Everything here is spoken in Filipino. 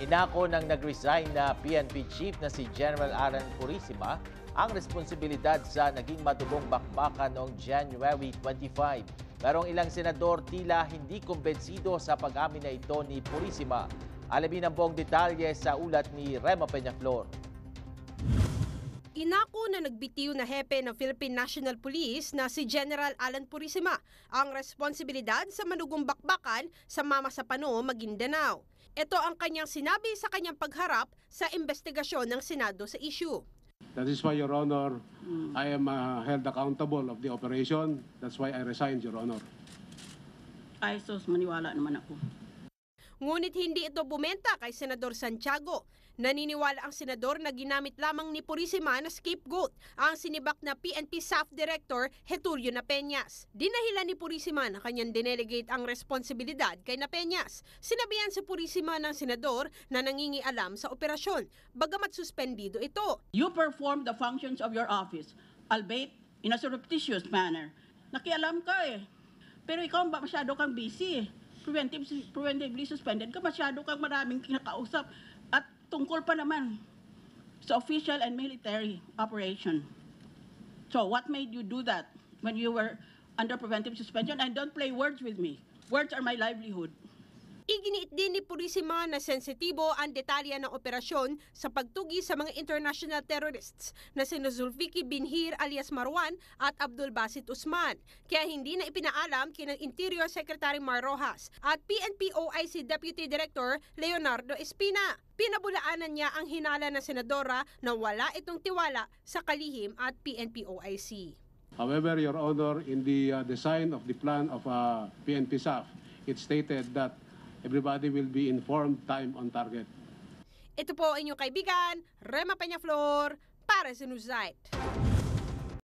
Inako ng nag-resign na PNP chief na si General Alan Purisima ang responsibilidad sa naging matubong bakbakan noong January 25. Merong ilang senador tila hindi kumbensido sa pag-amin na ito ni Purisima. Alamin ang buong detalye sa ulat ni Rema Peñaflor. Inako na nagbitiw na hepe ng Philippine National Police na si General Alan Purisima ang responsibilidad sa manugong bakbakan sa Mama sa Pano, Maguindanao. Ito ang kanyang sinabi sa kanyang pagharap sa investigasyon ng Senado sa issue. That is why, Your Honor, I am uh, held accountable of the operation. That's why I resigned, Your Honor. Ay, sus, maniwala naman ako. Ngunit hindi ito bumenta kay Senador Santiago. Naniniwala ang senador na ginamit lamang ni Purisima na scapegoat ang sinibak na PNP SAF Director Getulio Napeñas. Dinahilan ni Purisima na kanyang dinelegate ang responsibilidad kay Napeñas. Sinabihan si Purisima ng senador na nangingialam sa operasyon, bagamat suspendido ito. You perform the functions of your office, albeit in a surreptitious manner. Nakialam ka eh. Pero ikaw masyado kang busy eh. Preventive, preventively suspended ka, masyado kang maraming kinakausap. At tungkol pa naman sa official and military operation. So what made you do that when you were under preventive suspension? And don't play words with me. Words are my livelihood. Iginiit din ni Purisima na sensitibo ang detalye ng operasyon sa pagtugi sa mga international terrorists na sina Zulfikar Binhir alias Marwan at Abdul Basit Usman. Kaya hindi na ipinaalam kina Interior Secretary Mar Rojas at PNP OIC Deputy Director Leonardo Espina. Pinabulaanan niya ang hinala ng senadora na wala itong tiwala sa kalihim at PNP OIC. However, Your Honor, in the uh, design of the plan of uh, PNP SAF, it stated that everybody will be informed time on target. Ito po inyong kaibigan, Rema Peñaflor, para sa Newsite.